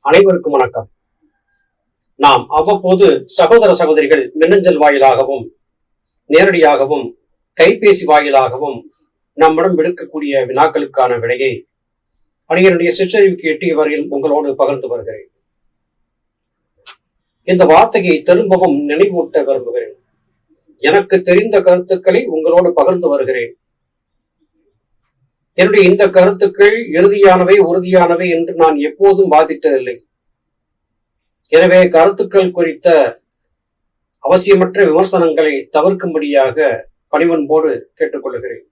அனைவருக்கும் வணக்கம். நாம் அவ்வப்போது சகோதர சகோதரிகள் மின்னஞ்சல் வாயிலாகவும் நேரடியாகவும் கைபேசி வாயிலாகவும் நம்மிடம் விடுக்கக்கூடிய வினாக்களுக்கான விடையை அடியனுடைய சிற்றறிவுக்கு எட்டிய வரையில் உங்களோடு பகிர்ந்து வருகிறேன். இந்த வார்த்தையை திரும்பவும் நினைவூட்ட விரும்புகிறேன். எனக்கு தெரிந்த கருத்துக்களை உங்களோடு பகிர்ந்து வருகிறேன். என்னுடைய இந்த கருத்துக்கள் இறுதியானவை உறுதியானவை என்று நான் எப்போதும் வாதிட்டதில்லை. எனவே கருத்துக்கள் குறித்த அவசியமற்ற விமர்சனங்களை தவிர்க்கும்படியாக பணிவன்போடு கேட்டுக்கொள்கிறேன்.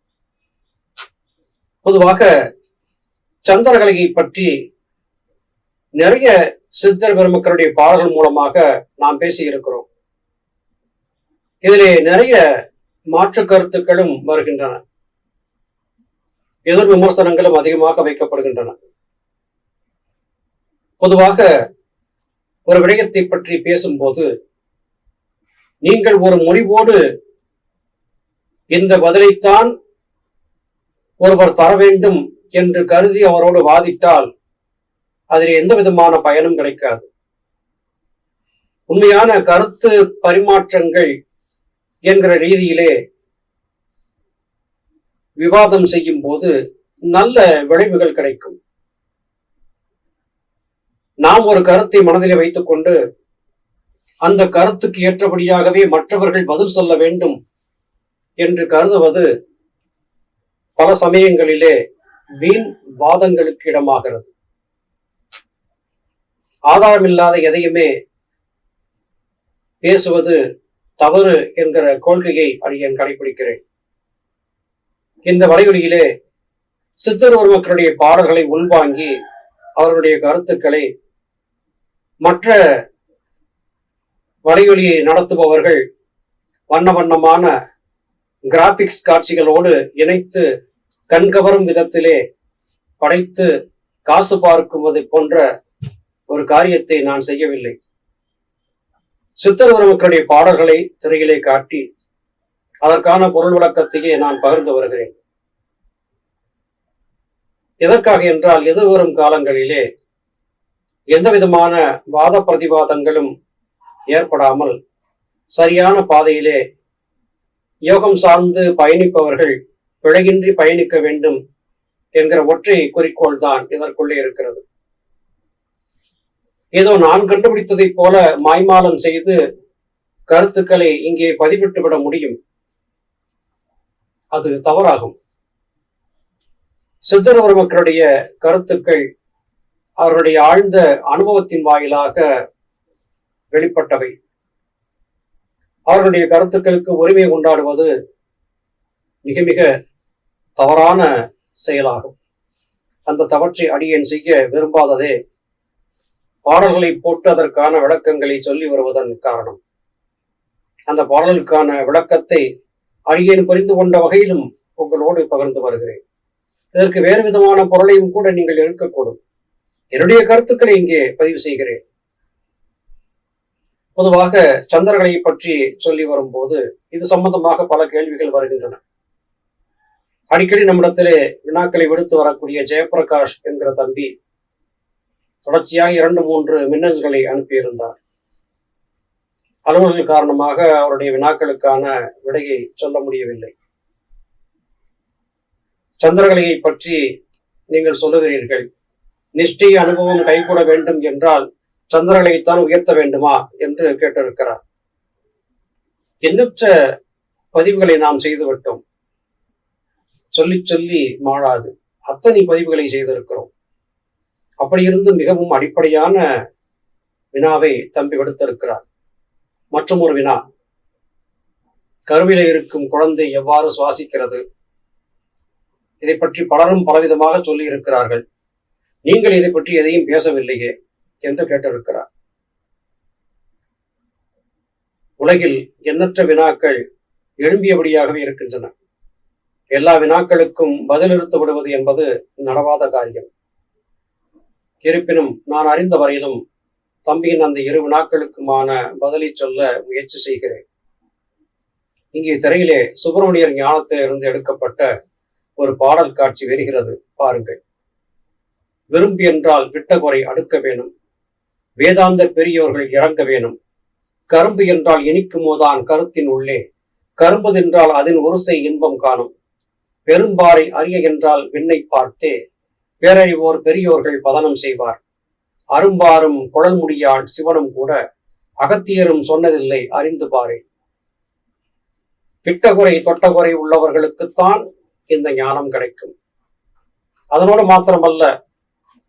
பொதுவாக சந்திரகலையை பற்றி நிறைய சித்தர் பெருமக்களுடைய பாடல்கள் மூலமாக நாம் பேசியிருக்கிறோம். இதிலே நிறைய மாற்று கருத்துக்களும் வருகின்றன. எதிர் விமர்சனங்களும் அதிகமாக வைக்கப்படுகின்றன. பொதுவாக ஒரு விடயத்தை பற்றி பேசும்போது நீங்கள் ஒரு முடிவோடு இந்த பதிலைத்தான் ஒருவர் தர வேண்டும் என்று கருதி அவரோடு வாதிட்டால் அதில் எந்த விதமான பயனும் கிடைக்காது. உண்மையான கருத்து பரிமாற்றங்கள் என்கிற ரீதியிலே விவாதம் செய்யும் போது நல்ல விளைவுகள் கிடைக்கும். நாம் ஒரு கருத்தை மனதிலே வைத்துக் கொண்டு அந்த கருத்துக்கு ஏற்றபடியாகவே மற்றவர்கள் பதில் சொல்ல வேண்டும் என்று கருதுவது பல சமயங்களிலே வீண் வாதங்களுக்கு இடமாகிறது. ஆதாரமில்லாத எதையுமே பேசுவது தவறு என்கிற கொள்கையை அடியன் கடைபிடிக்கிறேன். இந்த வலையொலியிலே சித்தர் மக்களுடைய பாடல்களை உள்வாங்கி அவர்களுடைய கருத்துக்களை மற்ற வரையொலியை நடத்துபவர்கள் வண்ண வண்ணமான கிராபிக்ஸ் காட்சிகளோடு இணைத்து கண்கவரும் விதத்திலே படைத்து காசு பார்க்குவது போன்ற ஒரு காரியத்தை நான் செய்யவில்லை. சித்தர் மக்களுடைய பாடல்களை திரையிலே காட்டி அதற்கான பொருள் விளக்கத்தையே நான் பகிர்ந்து வருகிறேன். எதற்காக என்றால் எதிர்வரும் காலங்களிலே எந்த விதமான வாத பிரதிவாதங்களும் ஏற்படாமல் சரியான பாதையிலே யோகம் சார்ந்து பயணிப்பவர்கள் பிழையின்றி பயணிக்க வேண்டும் என்கிற ஒற்றை குறிக்கோள் தான் இதற்குள்ளே இருக்கிறது. ஏதோ நான் கண்டுபிடித்ததைப் போல மாய்மாலம் செய்து கருத்துக்களை இங்கே பதிவிட்டு விட முடியும். அது தவறாகும். சித்தரவர் மக்களுடைய கருத்துக்கள் அவர்களுடைய ஆழ்ந்த அனுபவத்தின் வாயிலாக வெளிப்பட்டவை. அவர்களுடைய கருத்துக்களுக்கு உரிமை கொண்டாடுவது மிக மிக தவறான செயலாகும். அந்த தவற்றை அடியேன் செய்ய விரும்பாததே. பாடல்களை போட்டு அதற்கான விளக்கங்களை சொல்லி வருவதன் காரணம். அந்த பாடலுக்கான விளக்கத்தை அடியேன் புரிந்து கொண்ட வகையிலும் உங்களோடு பகிர்ந்து வருகிறேன். இதற்கு வேறு விதமான பொருளையும் கூட நீங்கள் எடுக்கக்கூடும். என்னுடைய கருத்துக்களை இங்கே பதிவு செய்கிறேன். பொதுவாக சந்திரகளை பற்றி சொல்லி வரும்போது இது சம்பந்தமாக பல கேள்விகள் வருகின்றன. அடிக்கடி நம்மிடத்திலே வினாக்களை விடுத்து வரக்கூடிய ஜெயபிரகாஷ் என்கிற தம்பி தொடர்ச்சியாக இரண்டு மூன்று மின்னஞ்சல்களை அனுப்பியிருந்தார். அலுவல்கள் காரணமாக அவருடைய வினாக்களுக்கான விடையை சொல்ல முடியவில்லை. சந்திரகலையை பற்றி நீங்கள் சொல்லுகிறீர்கள். நிஷ்டை அனுபவம் கைகூட வேண்டும் என்றால் சந்திரகலையைத்தான் உயர்த்த வேண்டுமா என்று கேட்டிருக்கிறார். எண்ணற்ற பதிவுகளை நாம் செய்துவிட்டோம். சொல்லி சொல்லி மாறாது. அத்தனை பதிவுகளை செய்திருக்கிறோம். அப்படி இருந்து மிகவும் அடிப்படையான வினாவை தம்பி விடுத்திருக்கிறார் மற்றும் ஒரு வினா. கருவில இருக்கும் குழந்தை எவ்வாறு சுவாசிக்கிறது? இதை பற்றி பலரும் பலவிதமாக சொல்லி இருக்கிறார்கள் நீங்கள் இதை பற்றி எதையும் பேசவில்லையே என்று கேட்டிருக்கிறார். உலகில் எண்ணற்ற வினாக்கள் எழும்பியபடியாகவே இருக்கின்றன. எல்லா வினாக்களுக்கும் பதிலிறுத்து விடுவது என்பது நடவாத காரியம். இருப்பினும் நான் அறிந்த வரையிலும் தம்பியின் அந்த இரு வினாக்களுக்குமான பதிலை சொல்ல முயற்சி செய்கிறேன். இங்கே திரையிலே சுப்பிரமணியர் ஞானத்தில் இருந்து எடுக்கப்பட்ட ஒரு பாடல் காட்சி வருகிறது. பாருங்கள். விரும்பி என்றால் விட்டகுறை அடுக்க வேணும். வேதாந்த பெரியோர்கள் இறங்க வேணும். கரும்பு என்றால் இனிக்குமோதான் கருத்தின் உள்ளே. கரும்புதென்றால் அதன் உருசை இன்பம் காணும். பெரும்பாறை அறிய என்றால் விண்ணை பார்த்தே. பேரறிவோர் பெரியோர்கள் பதனம் செய்வார். அரும்பாரும் குழல் முடியான் சிவனும் கூட அகத்தியரும் சொன்னதில்லை அறிந்து பாரே விட்டகுறை தொட்டகுறை உள்ளவர்களுக்குத்தான் இந்த ஞானம் கிடைக்கும். அதனோடு மாத்திரமல்ல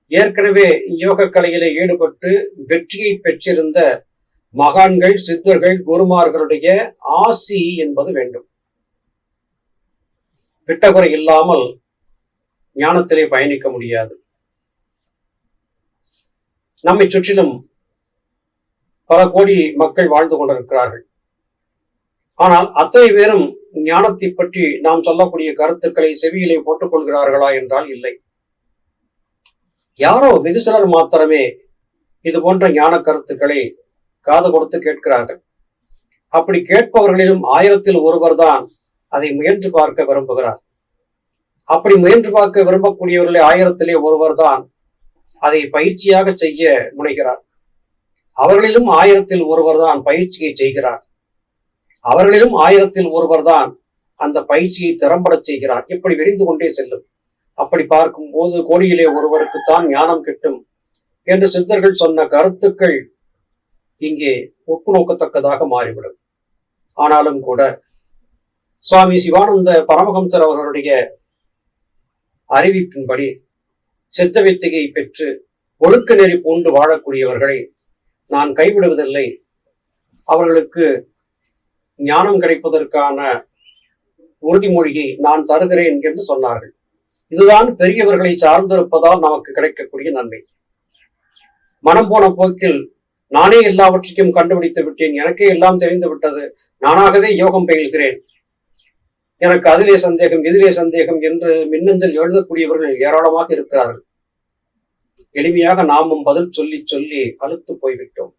ஏற்கனவே யோக கலையிலே ஈடுபட்டு வெற்றியை பெற்றிருந்த மகான்கள் சித்தர்கள் குருமார்களுடைய ஆசி என்பது வேண்டும். விட்டகுறை இல்லாமல் ஞானத்திலே பயணிக்க முடியாது. நம்மை சுற்றிலும் பல கோடி மக்கள் வாழ்ந்து கொண்டிருக்கிறார்கள். ஆனால் அத்தனை பேரும் ஞானத்தை பற்றி நாம் சொல்லக்கூடிய கருத்துக்களை செவியிலே போட்டுக் கொள்கிறார்களா என்றால் இல்லை. யாரோ வெகு சிலர் மாத்திரமே இது போன்ற ஞான கருத்துக்களை காது கொடுத்து கேட்கிறார்கள். அப்படி கேட்பவர்களிலும் ஆயிரத்தில் ஒருவர் தான் அதை முயன்று பார்க்க விரும்புகிறார். அப்படி முயன்று பார்க்க விரும்பக்கூடியவர்களே ஆயிரத்திலே ஒருவர் தான் அதை பயிற்சியாக செய்ய முனைகிறார். அவர்களிலும் ஆயிரத்தில் ஒருவர் தான் பயிற்சியை செய்கிறார். அவர்களிலும் ஆயிரத்தில் ஒருவர் தான் அந்த பயிற்சியை திறம்பட செய்கிறார். இப்படி விரிந்து கொண்டே செல்லும். அப்படி பார்க்கும் போது கோடியிலே ஒருவருக்குத்தான் ஞானம் கிட்டும் என்று சித்தர்கள் சொன்ன கருத்துக்கள் இங்கே ஒப்பு நோக்கத்தக்கதாக மாறிவிடும். ஆனாலும் கூட சுவாமி சிவானந்த பரமஹம்சர் அவர்களுடைய அறிவிப்பின்படி சித்த வித்தியை பெற்று ஒழுக்க நெறி பூண்டு வாழக்கூடியவர்களை நான் கைவிடுவதில்லை. அவர்களுக்கு ஞானம் கிடைப்பதற்கான உறுதிமொழியை நான் தருகிறேன் என்று சொன்னார்கள். இதுதான் பெரியவர்களை சார்ந்திருப்பதால் நமக்கு கிடைக்கக்கூடிய நன்மை. மனம் போன போக்கில் நானே எல்லாவற்றையும் கண்டுபிடித்து விட்டேன். எனக்கே எல்லாம் தெரிந்து விட்டது. நானாகவே யோகம் பயில்கிறேன். எனக்கு அதிலே சந்தேகம் எதிரே சந்தேகம் என்று மின்னஞ்சல் எழுதக்கூடியவர்கள் ஏராளமாக இருக்கிறார்கள். எளிமையாக நாமும் பதில் சொல்லி சொல்லி அழுத்து போய்விட்டோம்.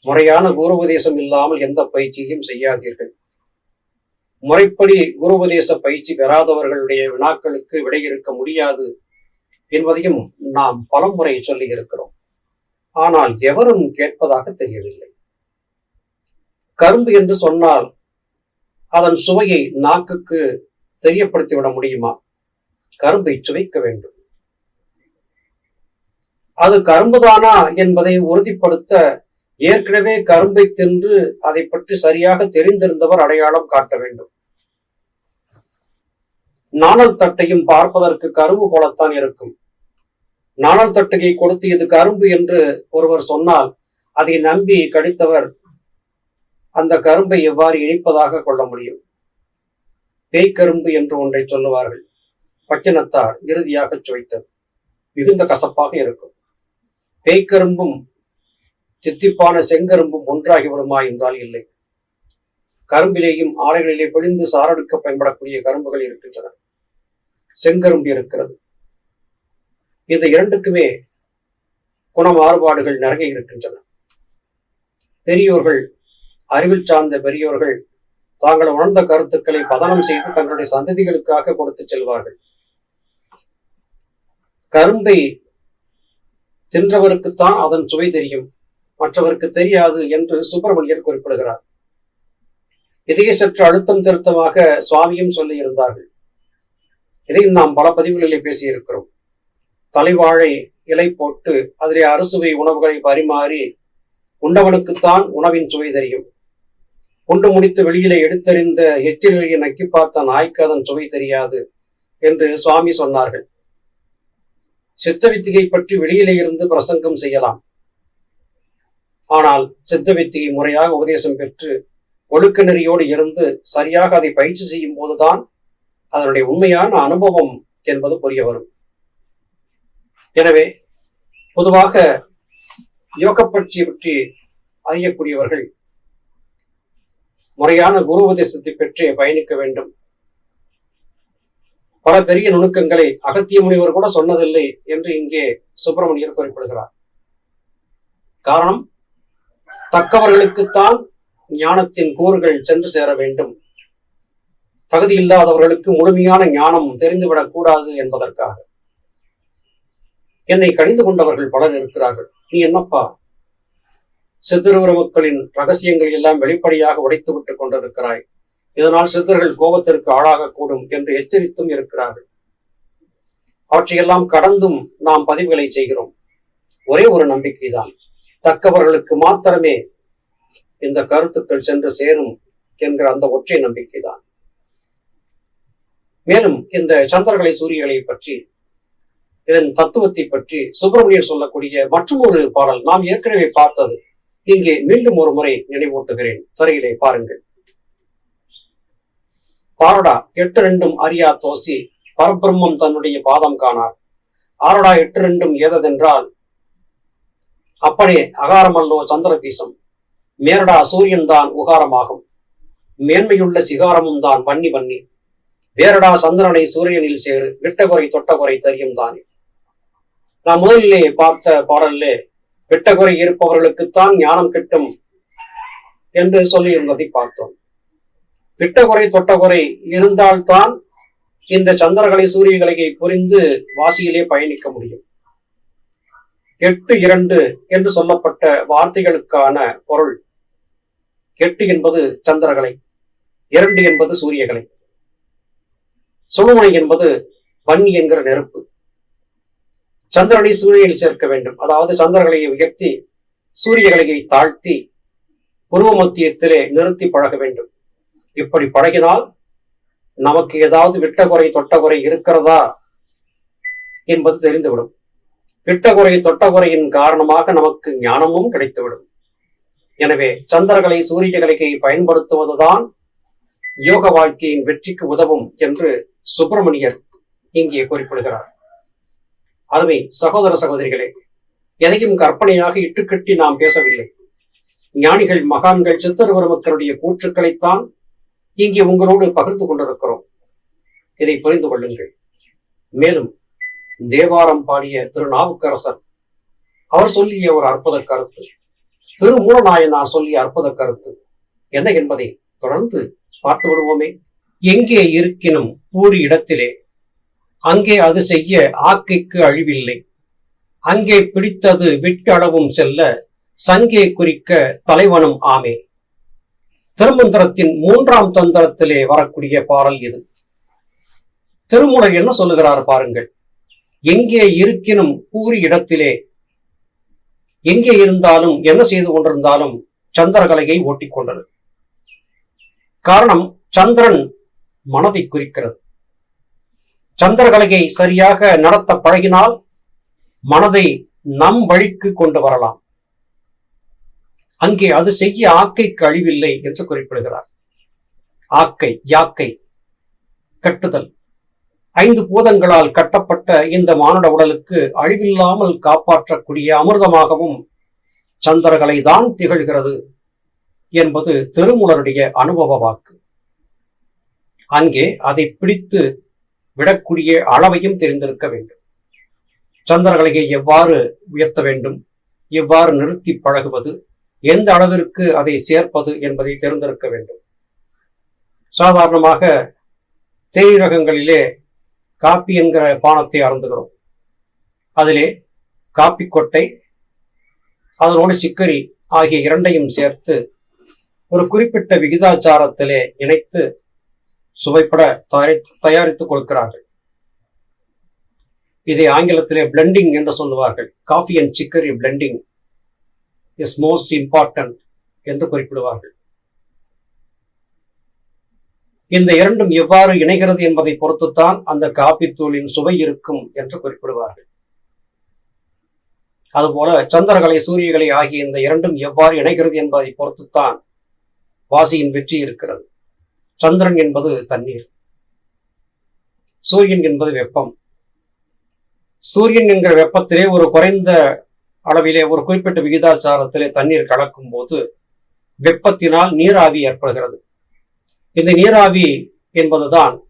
முறையான குருபதேசம் இல்லாமல் எந்த பயிற்சியும் செய்யாதீர்கள். முறைப்படி குருபதேச பயிற்சி பெறாதவர்களுடைய வினாக்களுக்கு விடையிருக்க முடியாது என்பதையும் நாம் பலமுறை சொல்லி இருக்கிறோம். ஆனால் எவரும் கேட்பதாக தெரியவில்லை. கரும்பு என்று சொன்னால் அதன் சுவையை நாக்குக்கு தெரியப்படுத்திவிட முடியுமா? கரும்பை சுவைக்க வேண்டும். அது கரும்புதானா என்பதை உறுதிப்படுத்த ஏற்கனவே கரும்பை தின்று அதை பற்றி சரியாக தெரிந்திருந்தவர் அடையாளம் காட்ட வேண்டும். நாணல் தட்டையும் பார்ப்பதற்கு கரும்பு போலத்தான் இருக்கும். நாணல் தட்டையை கொடுத்து இது கரும்பு என்று ஒருவர் சொன்னால் அதை நம்பி கடித்தவர் அந்த கரும்பை எவ்வாறு இனிப்பதாக கொள்ள முடியும்? பேய்க்கரும்பு என்று ஒன்றை சொல்லுவார்கள். பட்டினத்தார் இறுதியாக சுவைத்தது. மிகுந்த கசப்பாக இருக்கும். பேய்க்கரும்பும் சித்திப்பான செங்கரும்பும் ஒன்றாகி வருமா என்றால் இல்லை. கரும்பிலேயும் ஆலைகளிலே பொழிந்து சாரெடுக்க பயன்படக்கூடிய கரும்புகள் இருக்கின்றன. செங்கரும்பு இருக்கிறது. இந்த இரண்டுக்குமே குண மாறுபாடுகள் நிறைய இருக்கின்றன. பெரியோர்கள் அறிவில் சார்ந்த பெரியோர்கள் தாங்கள் உணர்ந்த கருத்துக்களை பதனம் செய்து தங்களுடைய சந்ததிகளுக்காக கொடுத்து செல்வார்கள். கரும்பை தின்றவருக்குத்தான் அதன் சுவை தெரியும். மற்றவருக்கு தெரியாது என்று சுப்பிரமணியர் குறிப்பிடுகிறார். இதையே சற்று அழுத்தம் திருத்தமாக சுவாமியும் சொல்லி இருந்தார்கள் இதையும் நாம் பல பதிவுகளிலே பேசியிருக்கிறோம். தலைவாழை இலை போட்டு அதிலே அறுசுவை உணவுகளை பரிமாறி உண்டவனுக்குத்தான் உணவின் சுவை தெரியும். உண்டு முடித்து வெளியிலே எடுத்தறிந்த எச்சிலையை நக்கி பார்த்த நாய்க்கு அதன் சுவை தெரியாது என்று சுவாமி சொன்னார்கள். சித்த வித்திகை பற்றி வெளியிலே இருந்து பிரசங்கம் செய்யலாம். ஆனால் சித்த வித்திகை முறையாக உபதேசம் பெற்று ஒழுக்க நெறியோடு இருந்து சரியாக அதை பயிற்சி செய்யும் போதுதான் அதனுடைய உண்மையான அனுபவம் என்பது புரிய வரும். எனவே பொதுவாக யோக பற்றி அறியக்கூடியவர்கள் முறையான குரு உபதேசத்தை பெற்றே பயணிக்க வேண்டும். பல பெரிய நுணுக்கங்களை அகத்திய முனிவர் கூட சொன்னதில்லை என்று இங்கே சுப்பிரமணியர் குறிப்பிடுகிறார். காரணம் தக்கவர்களுக்குத்தான் ஞானத்தின் கூறுகள் சென்று சேர வேண்டும். தகுதி இல்லாதவர்களுக்கு முழுமையான ஞானம் தெரிந்துவிடக் கூடாது என்பதற்காக. என்னை கணிந்து கொண்டவர்கள் பலர் இருக்கிறார்கள். நீ என்னப்பா? சித்தருவர மக்களின் ரகசியங்கள் எல்லாம் வெளிப்படையாக உடைத்து விட்டுக் கொண்டிருக்கிறாய். இதனால் சித்தர்கள் கோபத்திற்கு ஆளாகக்கூடும் என்று எச்சரித்தும் இருக்கிறார்கள். அவற்றையெல்லாம் கடந்தும் நாம் பதிவுகளை செய்கிறோம். ஒரே ஒரு நம்பிக்கைதான். தக்கவர்களுக்கு மாத்திரமே இந்த கருத்துக்கள் சென்று சேரும் என்கிற அந்த ஒற்றை நம்பிக்கைதான். மேலும் இந்த சந்திரகலை சூரியகளை பற்றி இதன் தத்துவத்தை பற்றி சுப்பிரமணியர் சொல்லக்கூடிய மற்றும் ஒரு பாடல் நாம் ஏற்கனவே பார்த்தது. இங்கே மீண்டும் ஒரு முறை நினைவூட்டுகிறேன். திரையிலே பாருங்கள். பாரடா எட்டு ரெண்டும் அறியா தோசி பரபிரம்மம் தன்னுடைய பாதம் காணார். ஆரடா எட்டு ரெண்டும் ஏததென்றால் அப்பனே அகாரமல்லோ சந்திர பீசம் மேரடா சூரியன் தான் உகாரமாகும். மேன்மையுள்ள சிகாரமும் தான் வன்னி வன்னி. வேரடா சந்திரனை சூரியனில் சேரு விட்டகுறை தொட்டகுறை தெரியும் தானே. நான் முதலிலே பார்த்த பாடல்லே வெட்டகுறை இருப்பவர்களுக்குத்தான் ஞானம் கிட்டும் என்று சொல்லி இருந்ததை பார்த்தோம். விட்டகுறை தொட்டகுறை இருந்தால்தான் இந்த சந்திரகலை சூரியகலையை புரிந்து வாசியிலே பயணிக்க முடியும். எட்டு இரண்டு என்று சொல்லப்பட்ட வார்த்தைகளுக்கான பொருள் எட்டு என்பது சந்திரகலை இரண்டு என்பது சூரியகலை சுழுமுனை என்பது வன்னி என்கிற நெருப்பு. சந்திரனை சூரியனில் சேர்க்க வேண்டும். அதாவது சந்திரகலையை உயர்த்தி சூரியகலையை தாழ்த்தி புருவ மத்தியத்திலே நிறுத்தி பழக வேண்டும். இப்படி பழகினால் நமக்கு ஏதாவது விட்டகுறை தொட்டகுறை இருக்கிறதா என்பது தெரிந்துவிடும். விட்டகுறை தொட்டகுறையின் காரணமாக நமக்கு ஞானமும் கிடைத்துவிடும். எனவே சந்திரகலை சூரியகலையை பயன்படுத்துவதுதான் யோக வாழ்க்கையின் வெற்றிக்கு உதவும் என்று சுப்பிரமணியர் இங்கே குறிப்பிடுகிறார். அருமை சகோதர சகோதரிகளே எதையும் கற்பனையாக இட்டுக்கட்டி நாம் பேசவில்லை. ஞானிகள் மகான்கள் சித்தர் மக்களுடைய கூற்றுக்களைத்தான் இங்கே உங்களோடு பகிர்ந்து கொண்டிருக்கிறோம். இதை புரிந்து கொள்ளுங்கள். மேலும் தேவாரம் பாடிய திருநாவுக்கரசர் அவர் சொல்லிய ஒரு அற்புத கருத்து திருமூலநாயனார் சொல்லிய அற்புத கருத்து என்ன என்பதை தொடர்ந்து பார்த்து விடுவோமே. எங்கே இருக்கினும் பூரி இடத்திலே அங்கே அது செய்ய ஆக்கைக்கு அழிவில்லை. அங்கே பிடித்தது விட்டளவும் செல்ல சங்கே குறிக்க தலைவனும் ஆமே. திருமந்திரத்தின் மூன்றாம் தந்திரத்திலே வரக்கூடிய பாடல் இது. திருமுறை என்ன சொல்லுகிறார் பாருங்கள். எங்கே இருக்கினும் கூறி இடத்திலே எங்கே இருந்தாலும் என்ன செய்து கொண்டிருந்தாலும் சந்திரகலையை ஓட்டிக்கொண்டது காரணம் சந்திரன் மனதை குறிக்கிறது. சந்திரகலையை சரியாக நடத்த பழகினால் மனதை நம் வழிக்கு கொண்டு வரலாம். அங்கே அது செய்ய ஆக்கை கழிவில்லை என்று குறிப்பிடுகிறார். ஆக்கை யாக்கை கட்டுதல். ஐந்து பூதங்களால் கட்டப்பட்ட இந்த மானுட உடலுக்கு அழிவில்லாமல் காப்பாற்றக்கூடிய அமிர்தமாகவும் சந்திரகலை தான் திகழ்கிறது என்பது திருமூலருடைய அனுபவ வாக்கு. அங்கே அதை பிடித்து விடக்கூடிய அளவையும் தெரிந்திருக்க வேண்டும். சந்திரகலையை எவ்வாறு உயர்த்த வேண்டும்? எவ்வாறு நிறுத்தி பழகுவது? எந்த அளவிற்கு அதை சேர்ப்பது என்பதை தெரிந்திருக்க வேண்டும். சாதாரணமாக தேயிரகங்களிலே காப்பி என்கிற பானத்தை அருந்துகிறோம். அதிலே காப்பி கொட்டை அதனோடு சிக்கரி ஆகிய இரண்டையும் சேர்த்து ஒரு குறிப்பிட்ட விகிதாச்சாரத்திலே இணைத்து சுவைப்பட தயாரித்து தயாரித்துக் கொடுக்கிறார்கள். இதை ஆங்கிலத்திலே பிளெண்டிங் என்று சொல்லுவார்கள். Coffee and chicory blending is most important என்று குறிப்பிடுவார்கள். இந்த இரண்டும் எவ்வாறு இணைகிறது என்பதை பொறுத்துத்தான் அந்த காப்பித்தூளின் சுவை இருக்கும் என்று குறிப்பிடுவார்கள். அதுபோல சந்திரகலை சூரியகலை ஆகிய இந்த இரண்டும் எவ்வாறு இணைகிறது என்பதை பொறுத்துத்தான் வாசியின் வெற்றி இருக்கிறது. சந்திரன் என்பது தண்ணீர். சூரியன் என்பது வெப்பம். சூரியன் என்கிற வெப்பத்திலே ஒரு குறைந்த அளவிலே ஒரு குறிப்பிட்ட விகிதாச்சாரத்திலே தண்ணீர் கலக்கும் போது வெப்பத்தினால் நீராவி ஏற்படுகிறது. இந்த நீராவி என்பதுதான்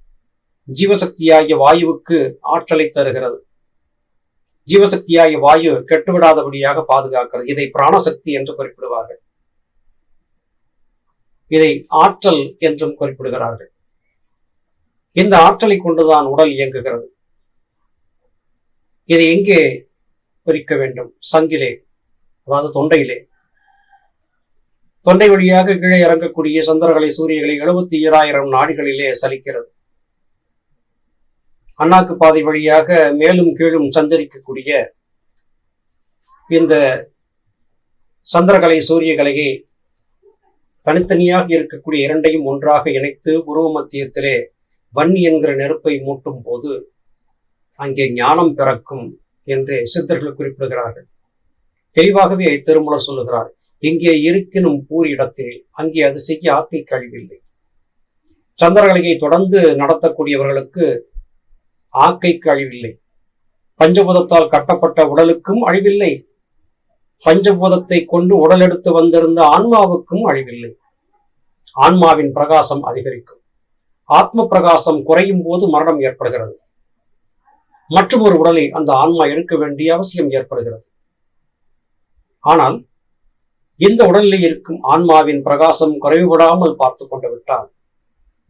ஜீவசக்தியாகிய வாயுவுக்கு ஆற்றலை தருகிறது. ஜீவசக்தியாகிய வாயு கெட்டுவிடாதபடியாக பாதுகாக்கிறது. இதை பிராணசக்தி என்று குறிப்பிடுவார்கள். இதை ஆற்றல் என்றும் குறிப்பிடுகிறார்கள். இந்த ஆற்றலை கொண்டுதான் உடல் இயங்குகிறது. இதை எங்கே பிரிக்க வேண்டும்? சங்கிலே அதாவது தொண்டையிலே. தொண்டை வழியாக கீழே இறங்கக்கூடிய சந்திரகளை சூரியகளை எழுபத்தி ஈராயிரம் நாடுகளிலே சலிக்கிறது. அண்ணாக்கு பாதை வழியாக மேலும் கீழும் சந்தரிக்கக்கூடிய இந்த சந்திரகலை சூரியகலையை தனித்தனியாக இருக்கக்கூடிய இரண்டையும் ஒன்றாக இணைத்து உருவ மத்தியத்திலே வன்னி என்கிற நெருப்பை மூட்டும் போது அங்கே ஞானம் பிறக்கும் என்று சித்தர்கள் குறிப்பிடுகிறார்கள். தெளிவாகவே திருமலர் சொல்லுகிறார் இங்கே இருக்கினும் பூர் இடத்தில் அங்கே அது செய்ய ஆக்கை கழிவில்லை. சந்திரகலையை தொடர்ந்து நடத்தக்கூடியவர்களுக்கு ஆக்கைக்கு அழிவில்லை பஞ்சபூதத்தால் கட்டப்பட்ட உடலுக்கும் அழிவில்லை. பஞ்சபூதத்தை கொண்டு உடல் எடுத்து வந்திருந்த ஆன்மாவுக்கும் அழிவில்லை. ஆன்மாவின் பிரகாசம் அதிகரிக்கும். ஆத்ம பிரகாசம் குறையும் போது மரணம் ஏற்படுகிறது. மற்றும் ஒரு உடலை அந்த ஆன்மா எடுக்க வேண்டிய அவசியம் ஏற்படுகிறது. ஆனால் இந்த உடலில் இருக்கும் ஆன்மாவின் பிரகாசம் குறைவுபடாமல் பார்த்து கொண்டு விட்டால்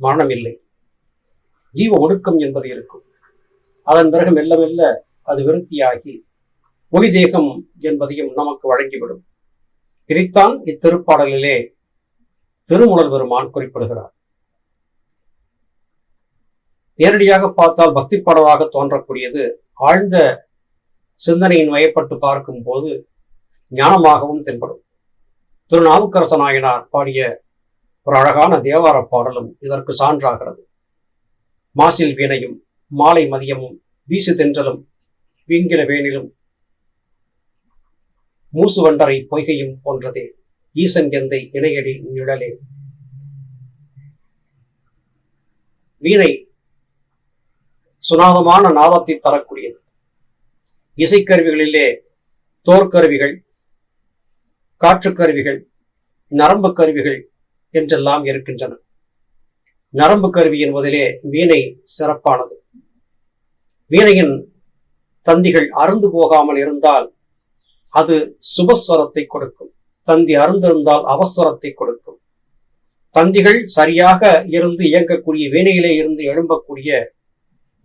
மரணம் இல்லை. ஜீவ ஒடுக்கம் என்பது இருக்கும். அதன் பிறகு மெல்ல மெல்ல அது விருத்தியாகி மொழி தேகம் என்பதையும் நமக்கு வழங்கிவிடும். இதைத்தான் இத்திருப்பாடலிலே திருமுடல் பெருமான் குறிப்பிடுகிறார். நேரடியாக பார்த்தால் பக்தி பாடலாக தோன்றக்கூடியது ஆழ்ந்த சிந்தனையின் வயப்பட்டு பார்க்கும் போது ஞானமாகவும் தென்படும். திருநாவுக்கரச நாயனார் பாடிய ஒரு அழகான தேவார பாடலும் இதற்கு சான்றாகிறது. மாசில் வீணையும் மாலை மதியமும் வீசு தென்றலும் வீங்கின வேனிலும் மூசுவண்டரை பொய்கையும் போன்றது. ஈசன் எந்தை இணையடி நிழலே. வீணை சுனாதமான நாதத்தை தரக்கூடியது. இசைக்கருவிகளிலே தோற்கருவிகள் காற்றுக்கருவிகள் நரம்பு கருவிகள் என்றெல்லாம் இருக்கின்றன. நரம்பு கருவி என்பதிலே வீணை சிறப்பானது. வீணையின் தந்திகள் அருந்து போகாமல் இருந்தால் அது சுபஸ்வரத்தை கொடுக்கும். தந்தி அருந்திருந்தால் அவஸ்வரத்தை கொடுக்கும். தந்திகள் சரியாக இருந்து இயங்கக்கூடிய வேனையிலே இருந்து எழும்பக்கூடிய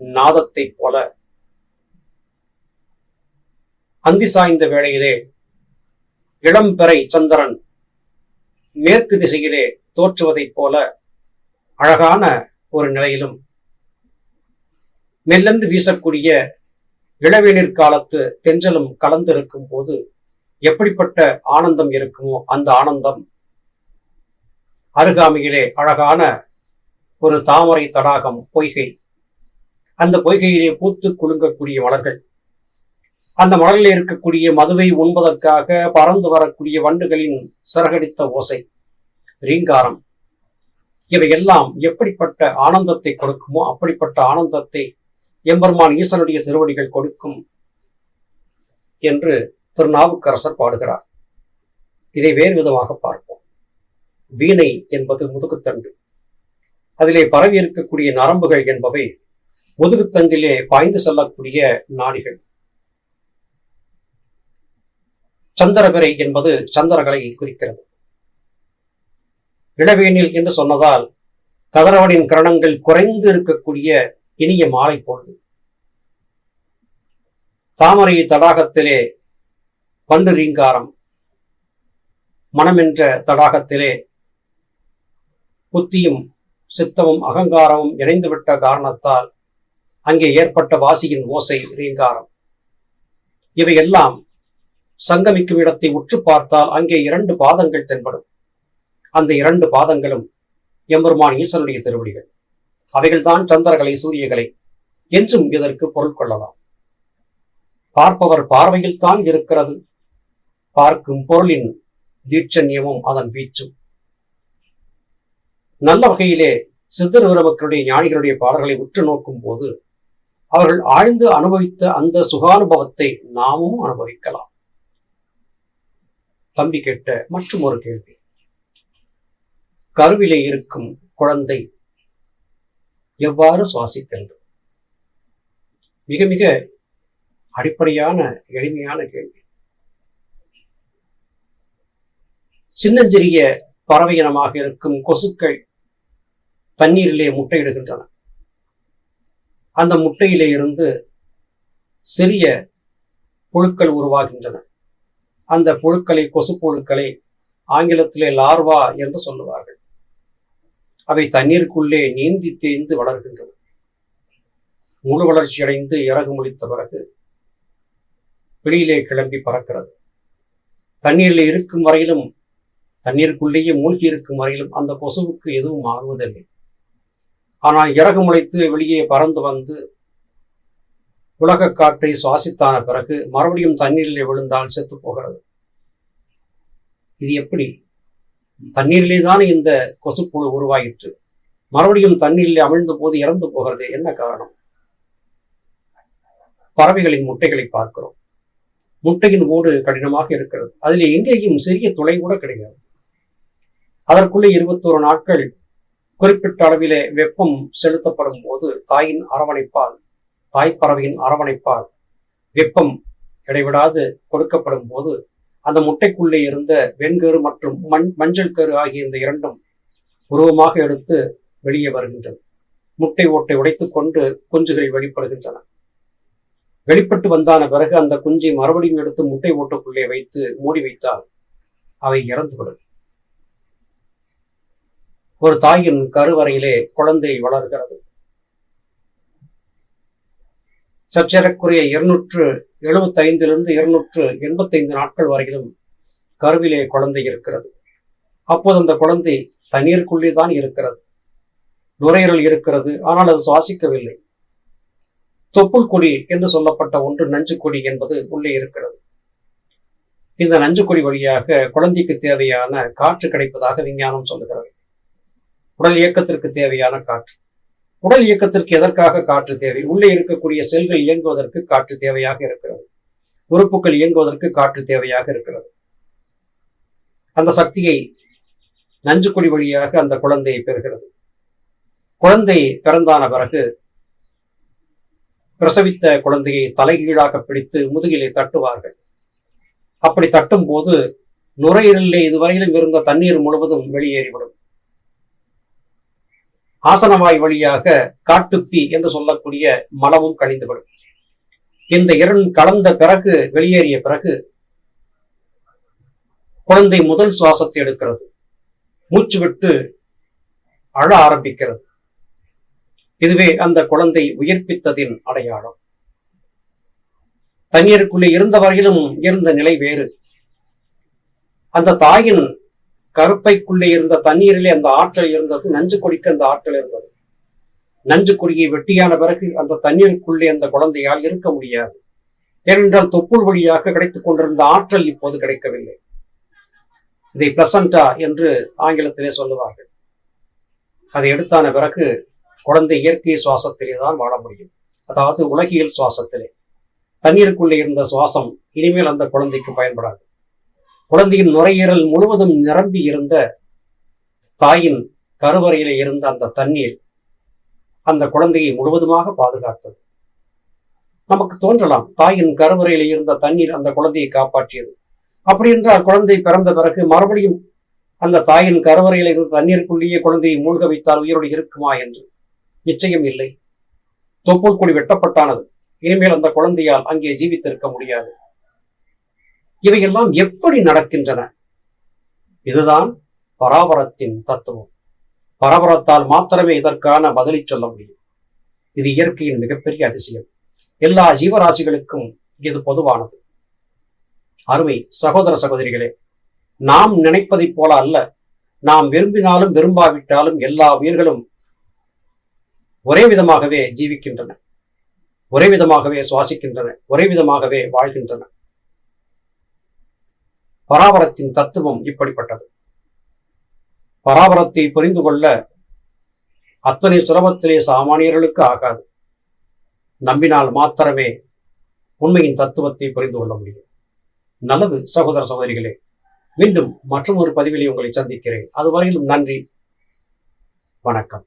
நாதத்தை போல. அந்தி சாய்ந்த வேளையிலே இளம்பெறை சந்திரன் மேற்கு திசையிலே தோற்றுவதைப் போல அழகான ஒரு நிலையிலும் மெல்லந்து வீசக்கூடிய இளவேநீர் காலத்து தென்றலும் கலந்திருக்கும் போது எப்படிப்பட்ட ஆனந்தம் இருக்குமோ அந்த ஆனந்தம் அருகாமையிலே அழகான ஒரு தாமரை தடாகம் பொய்கை. அந்த பொய்கையிலே பூத்து குலுங்கக்கூடிய மலர்கள். அந்த மலரில் இருக்கக்கூடிய மதுவை உண்பதற்காக பறந்து வரக்கூடிய வண்டுகளின் சிறகடித்த ஓசை ரீங்காரம். இவையெல்லாம் எப்படிப்பட்ட ஆனந்தத்தை கொடுக்குமோ அப்படிப்பட்ட ஆனந்தத்தை எம்பெருமான் ஈசனுடைய திருவடிகள் கொடுக்கும் என்று திருநாவுக்கரசர் பாடுகிறார். இதை வேறு விதமாக பார்ப்போம். வீணை என்பது முதுகுத்தண்டு. அதிலே பரவி இருக்கக்கூடிய நரம்புகள் என்பவை முதுகுத்தண்டிலே பாய்ந்து செல்லக்கூடிய நாடிகள். சந்திரபிரை என்பது சந்திரகலை குறிக்கிறது. இளவேனில் என்று சொன்னதால் கதிரவனின் கிரணங்கள் குறைந்து இருக்கக்கூடிய இனிய மாலை பொழுது. தாமரை தடாகத்திலே பண்டு ரீங்காரம் மனமென்ற தடாகத்திலே புத்தியும் சித்தமும் அகங்காரமும் இணைந்துவிட்ட காரணத்தால் அங்கே ஏற்பட்ட வாசியின் ஓசை ரீங்காரம். இவையெல்லாம் சங்கமிக்கும் இடத்தை உற்று பார்த்தால் அங்கே இரண்டு பாதங்கள் தென்படும். அந்த இரண்டு பாதங்களும் எம்பெருமான் ஈசனுடைய திருவடிகள். அவைகள்தான் சந்திரகலை சூரியகலை என்றும் இதற்கு பொருள் கொள்ளலாம். பார்ப்பவர் பார்வையில் தான் இருக்கிறது. பார்க்கும் பொருளின் தீட்சண்யமும் அதன் வீச்சும். நல்ல வகையிலே சித்தர் மக்களுடைய ஞானிகளுடைய பாடல்களை உற்று நோக்கும் போது அவர்கள் ஆழ்ந்து அனுபவித்த அந்த சுகானுபவத்தை நாமும் அனுபவிக்கலாம். தம்பி கேட்ட மற்றும் ஒரு கேள்வி. கருவிலே இருக்கும் குழந்தை எவ்வாறு சுவாசிக்கிறது? மிக மிக அடிப்படையான எளிமையான கேள்வி. சின்னஞ்சிறிய பறவை இனமாக இருக்கும் கொசுக்கள் தண்ணீரிலே முட்டையிடுகின்றன. அந்த முட்டையிலே இருந்து சிறிய புழுக்கள் உருவாகின்றன. அந்த புழுக்களை கொசு புழுக்களை ஆங்கிலத்திலே லார்வா என்று சொல்லுவார்கள். அவை தண்ணீருக்குள்ளே நீந்தி தேய்ந்து வளர்கின்றன. முழு வளர்ச்சி அடைந்து இறகு முழித்த பிறகு வெளியிலே கிளம்பி பறக்கிறது. தண்ணீரில் இருக்கும் வரையிலும் தண்ணீருக்குள்ளேயே மூழ்கி இருக்கும் வரையிலும் அந்த கொசுவுக்கு எதுவும் ஆகுவதில்லை. ஆனால் இறகு முளைத்து வெளியே பறந்து வந்து உலக காற்றை சுவாசித்தான பிறகு மறுபடியும் தண்ணீரில் விழுந்தால் செத்து போகிறது. இது எப்படி? தண்ணீரிலே தான் இந்த கொசுப்புழு உருவாயிற்று? மறுபடியும் தண்ணீரில் அமிழ்ந்த போது இறந்து போகிறது என்ன காரணம்? பறவைகளின் முட்டைகளை பார்க்கிறோம். முட்டையின் ஓடு கடினமாக இருக்கிறது. அதில் எங்கேயும் சிறிய துளை கூட கிடையாது. அதற்குள்ளே இருபத்தோரு நாட்கள் குறிப்பிட்ட அளவிலே வெப்பம் செலுத்தப்படும் போது தாயின் அரவணைப்பால் தாய் பறவையின் அரவணைப்பால் வெப்பம் இடைவிடாது கொடுக்கப்படும் போது அந்த முட்டைக்குள்ளே இருந்த வெண்கரு மற்றும் மண் மஞ்சள் கரு ஆகிய இந்த இரண்டும் உருவமாக எடுத்து வெளியே வருகின்றன. முட்டை ஓட்டை உடைத்துக் கொண்டு குஞ்சுகள் வெளிப்படுகின்றன. வெளிப்பட்டு வந்தான பிறகு அந்த குஞ்சை மறுபடியும் எடுத்து முட்டை ஓட்டுக்குள்ளே வைத்து மூடி வைத்தால் அவை இறந்துவிடும். ஒரு தாயின் கருவறையிலே குழந்தை வளர்கிறது. சற்றேறக்குறைய இருநூற்று எழுபத்தைந்திலிருந்து இருநூற்று எண்பத்தைந்து நாட்கள் வரையிலும் கருவிலே குழந்தை இருக்கிறது. அப்போது அந்த குழந்தை தண்ணீருக்குள்ளே தான் இருக்கிறது. நுரையீரல் இருக்கிறது. ஆனால் அது சுவாசிக்கவில்லை. தொப்புள் கொடி என்று சொல்லப்பட்ட ஒன்று நஞ்சு கொடி என்பது உள்ளே இருக்கிறது. இந்த நஞ்சு கொடி வழியாக குழந்தைக்கு தேவையான காற்று கிடைப்பதாக விஞ்ஞானம் சொல்லுகிறது. உடல் இயக்கத்திற்கு தேவையான காற்று. உடல் இயக்கத்திற்கு எதற்காக காற்று தேவை? உள்ளே இருக்கக்கூடிய செல்கள் இயங்குவதற்கு காற்று தேவையாக இருக்கிறது. உறுப்புகள் இயங்குவதற்கு காற்று தேவையாக இருக்கிறது. அந்த சக்தியை நஞ்சுக்குடி வழியாக அந்த குழந்தையை பெறுகிறது. குழந்தை பிறந்தான பிறகு பிரசவித்த குழந்தையை தலைகீழாக பிடித்து முதுகிலே தட்டுவார்கள். அப்படி தட்டும் போது நுரையீரலிலே இதுவரையிலும் இருந்த தண்ணீர் முழுவதும் வெளியேறிவிடும். ஆசனவாய் வழியாக காட்டுப்பி என்று சொல்லக்கூடிய மலமும் கழிந்துவிடும். இந்த இரண்டும் கலந்த பிறகு வெளியேறிய பிறகு குழந்தை முதல் சுவாசத்தை எடுக்கிறது. மூச்சு விட்டு அழ ஆரம்பிக்கிறது. இதுவே அந்த குழந்தை உயிர்ப்பித்ததின் அடையாளம். தண்ணீருக்குள்ளே இருந்த வரையிலும் இருந்த நிலை வேறு. அந்த தாயின் கருப்பைக்குள்ளே இருந்த தண்ணீரிலே அந்த ஆற்றல் இருந்தது நஞ்சு கொடிக்கு அந்த ஆற்றல் இருந்தது. நஞ்சு கொடியை வெட்டியான பிறகு அந்த தண்ணீருக்குள்ளே அந்த குழந்தையால் இருக்க முடியாது. ஏனென்றால் தொப்புள் வழியாக கிடைத்துக் கொண்டிருந்த ஆற்றல் இப்போது கிடைக்கவில்லை. இதை பிளசண்டா என்று ஆங்கிலத்திலே சொல்லுவார்கள். அதை எடுத்தான பிறகு குழந்தை இயற்கை சுவாசத்திலே தான் வாழ முடியும். அதாவது உலகியல் சுவாசத்திலே. தண்ணீருக்குள்ளே இருந்த சுவாசம் இனிமேல் அந்த குழந்தைக்கு பயன்படாது. குழந்தையின் நுரையீரல் முழுவதும் நிரம்பி இருந்த தாயின் கருவறையில இருந்த அந்த தண்ணீர் அந்த குழந்தையை முழுவதுமாக பாதுகாத்தது. நமக்கு தோன்றலாம் தாயின் கருவறையில இருந்த தண்ணீர் அந்த குழந்தையை காப்பாற்றியது. அப்படி என்றால் குழந்தை பிறந்த பிறகு மறுபடியும் அந்த தாயின் கருவறையில் இருந்த தண்ணீருக்குள்ளேயே குழந்தையை மூழ்க வைத்தால் உயிரோடு இருக்குமா என்று? நிச்சயம் இல்லை. தொப்புள் கொடி வெட்டப்பட்டானது. இனிமேல் அந்த குழந்தையால் அங்கே ஜீவித்திருக்க முடியாது. இவையெல்லாம் எப்படி நடக்கின்றன? இதுதான் பராபரத்தின் தத்துவம். பரபரத்தால் மாத்திரமே இதற்கான பதிலை சொல்ல முடியும். இது இயற்கையின் மிகப்பெரிய அதிசயம். எல்லா ஜீவராசிகளுக்கும் இது பொதுவானது. அருமை சகோதர சகோதரிகளே நாம் நினைப்பதைப் போல அல்ல. நாம் விரும்பினாலும் விரும்பாவிட்டாலும் எல்லா உயிர்களும் ஒரே விதமாகவே ஜீவிக்கின்றன. ஒரே விதமாகவே சுவாசிக்கின்றன. ஒரே விதமாகவே வாழ்கின்றன. பராபரத்தின் தத்துவம் இப்படிப்பட்டது. பராபரத்தை புரிந்து கொள்ள அத்தனை சுலபத்திலே சாமானியர்களுக்கு ஆகாது. நம்பினால் மாத்திரமே உண்மையின் தத்துவத்தை புரிந்து கொள்ள முடியும். நல்லது சகோதர சகோதரிகளே மீண்டும் மற்றும் ஒரு பதிவிலே உங்களை சந்திக்கிறேன். அதுவரையிலும் நன்றி வணக்கம்.